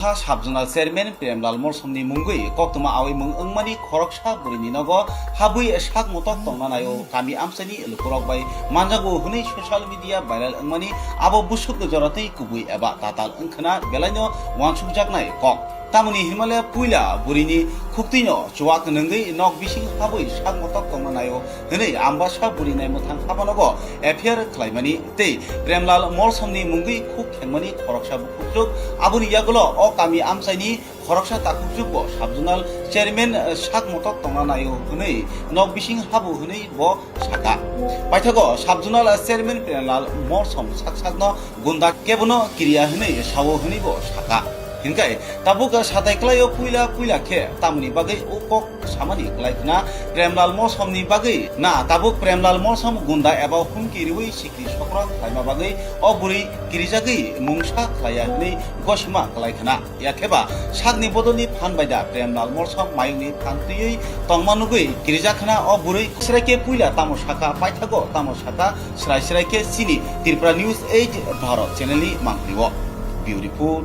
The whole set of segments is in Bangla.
খা সাবজোনাল চেয়ারম্যান প্রেমলাল মরসমনি মুঙ্গুই কক্তমা আউই মুং ওংমানি খরকসা বুড়িনি নগ হাবুই সাক মতক তংনানাই কামি আমসানি এলুকুরক বাই মানজাগু হুনি সোশ্যাল মিডিয়া ভাইরাল ওংমানি আবো বুসুক জরাতেই কুবুই এবা তাতাল অংখনা বেলাইন ওয়ানসুক জাগনাই কক tamoni himale puila burini khuktuino chuwak nungi nok bising haboi sak motok komanayo hene ambasa burinai mothang khabanogo appear klaimani te premlal molsomni mungi khuk khengmani khoroksa bukjuk abuni yagulo o kami amsaini খরকসা তাকুচুক ব সাবজুনাল চেয়ারম্যান সাক মতক তঙানায় হনই নক বিশিং হাবু হনই ব সাকা পাইথাগ সাবজুনাল চেয়ারম্যান প্রেনাল মরসম সাক সাকন গুন্দা কেবন ক্রিয়া হনই সাবো হনই ব সাকা hinkai tabuk satai klai o puila puila khe tamni bagai o kok samani klai na premlal mo samni bagai na tabuk premlal mo sam gunda eba hun kiriwi sikri sokra khaima bagai o buri kirijagi mungsa khlaiya ni goshma klai khana yakheba sagni bodoni phan baida premlal mo sam maini phan tuyi tongmanugui kirijagkhana o buri sraike puila tamo shaka paithago tamo shaka srai sraike chini Tripura news eight Bharat চ্যানেলই মান্ত্রিব বিউ report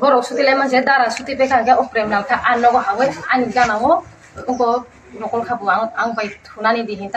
borok sutile manje dara suti beka ge oprem nalka an nogo hawe an ganawo ugo nokol khabu ang ang bai thunani dihintam